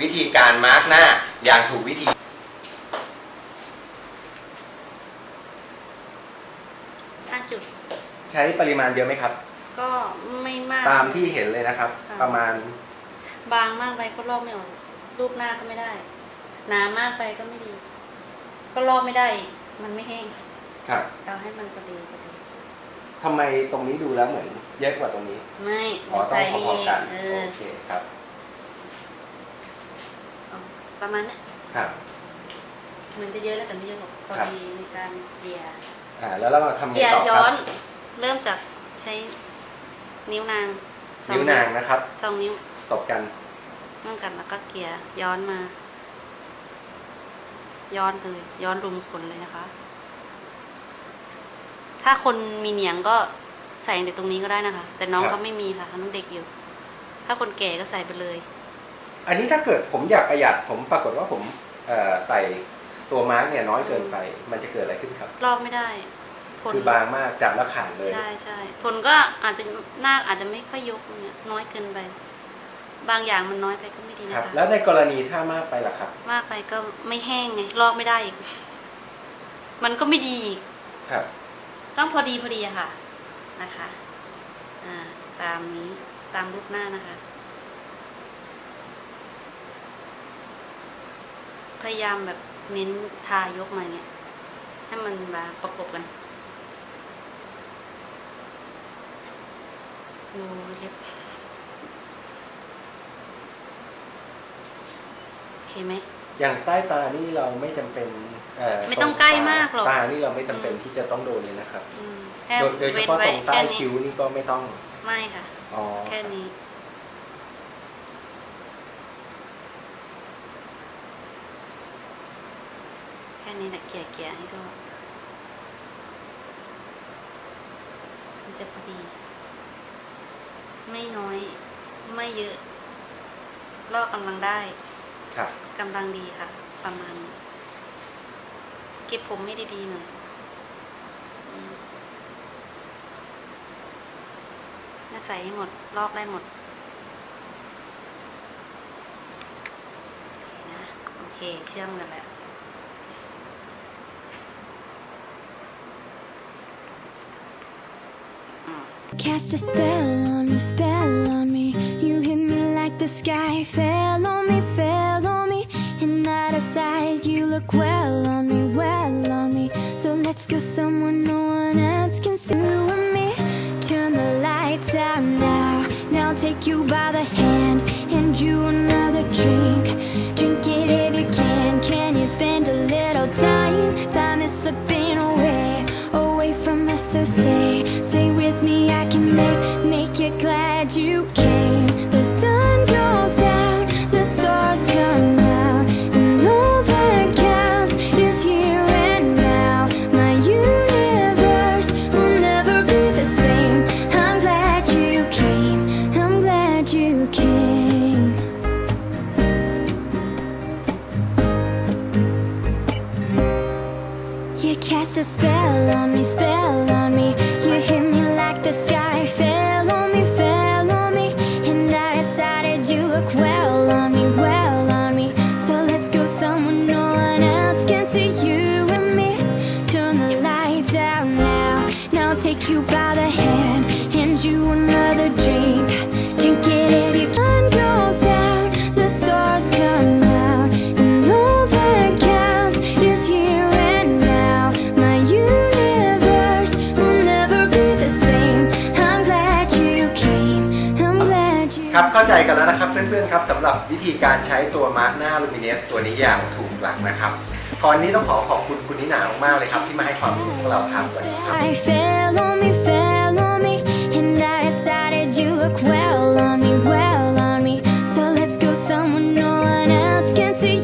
วิธีการมาร์กหน้าอย่างถูกวิธี ห้าจุด ใช้ปริมาณเยอะไหมครับ ก็ไม่มาก ตามที่เห็นเลยนะครับ ค่ะ ประมาณบางมากไปก็ลอกไม่ออก รูปหน้าก็ไม่ได้ หนามากไปก็ไม่ดี ก็ลอกไม่ได้อีกมันไม่แห้ง ครับเราให้มันพอดีพอดี ทำไมตรงนี้ดูแล้วเหมือนเยอะกว่าตรงนี้ไม่อ๋อต้องใส่พอๆกันเออ โอเคครับเอา ประมาณเนี้ยครับเหมือนจะเยอะแล้วแต่ไม่เยอะหรอกพอครับดีในการเกลี่ยอ่า แล้วเราทำไงเกลี่ยต่อคย้รัอบน เริ่มจากใช้นิ้วนางสอนิ้วนางนะครับ สองนิ้วตบกันร่วมกันแล้วก็เกลี่ยย้อนมา ย้อนเลยย้อนรุมขนเลยนะคะ ถ้าคนมีเหนียงก็ใส่ในตรงนี้ก็ได้นะคะ แต่น้องครับเขาไม่มีค่ะเขาน้องเด็กอยู่ ถ้าคนแก่ก็ใส่ไปเลย อันนี้ถ้าเกิดผมอยากประหยัดผมปรากฏว่าผมเอ่อใส่ตัวมาร์กเนี่ยน้อยเกินไป มันจะเกิดอะไรขึ้นครับ ลอกไม่ได้ทนคือบางมากจับแล้วขาดเลย ใช่ใช่ทนก็อาจจะหน้าอาจจะไม่ค่อยยกอย่างเงี้ยน้อยเกินไป บางอย่างมันน้อยไปก็ไม่ดีคนะรับคะแล้วในกรณีถ้ามากไปล่ะครับ มากไปก็ไม่แห้งไงลอกไม่ได้อีก มันก็ไม่ดีอีกครับ ต้องพอดีพอดีอะค่ะนะคะ อ่า ตามนี้ตามรูปหน้านะคะ พยายามแบบเน้นทายกมาเนี่ยให้มันมาประกบกันดูเล็บโอเคไหม อย่างใต้ตานี่เราไม่จำเป็นเอ่อไม่ต้องใกล้มากหรอกตานี่เราไม่จำเป็นอืมที่จะต้องโดนเลยนะครับอืมแค่โดยโดยเฉเว้นพาะไว้ตรงใต้แค่นี้คิ้วนี่ก็ไม่ต้อง ไม่ค่ะอ๋อแค่นี้ นี้แหละเกลี่ยเกลี่ยให้ดูมันจะพอดี ไม่น้อย ไม่เยอะลอกกำลังได้ครับกำลังดีค่ะ ประมาณนี้เก็บผมให้ดีๆหน่อยอืมน่าใส่ให้หมด ลอกได้หมดนะโอเค เชื่อมกันแล้ว cast a spell glad you came. The sun goes down, the stars come out, and all that counts is here and now. My universe will never be the same. I'm glad you came. I'm glad you came. You cast a spell on me, spell ครับเข้าใจกันแล้วนะครับเพื่อนๆครับสำหรับวิธีการใช้ตัวมาร์กหน้าลูมิเนสตัวนี้อย่างถูกหลักนะครับตอนนี้ต้องขอขอบคุณคุณนิหนามากๆเลยครับที่มาให้ความรู้พวกเราครับสวัสดีครับ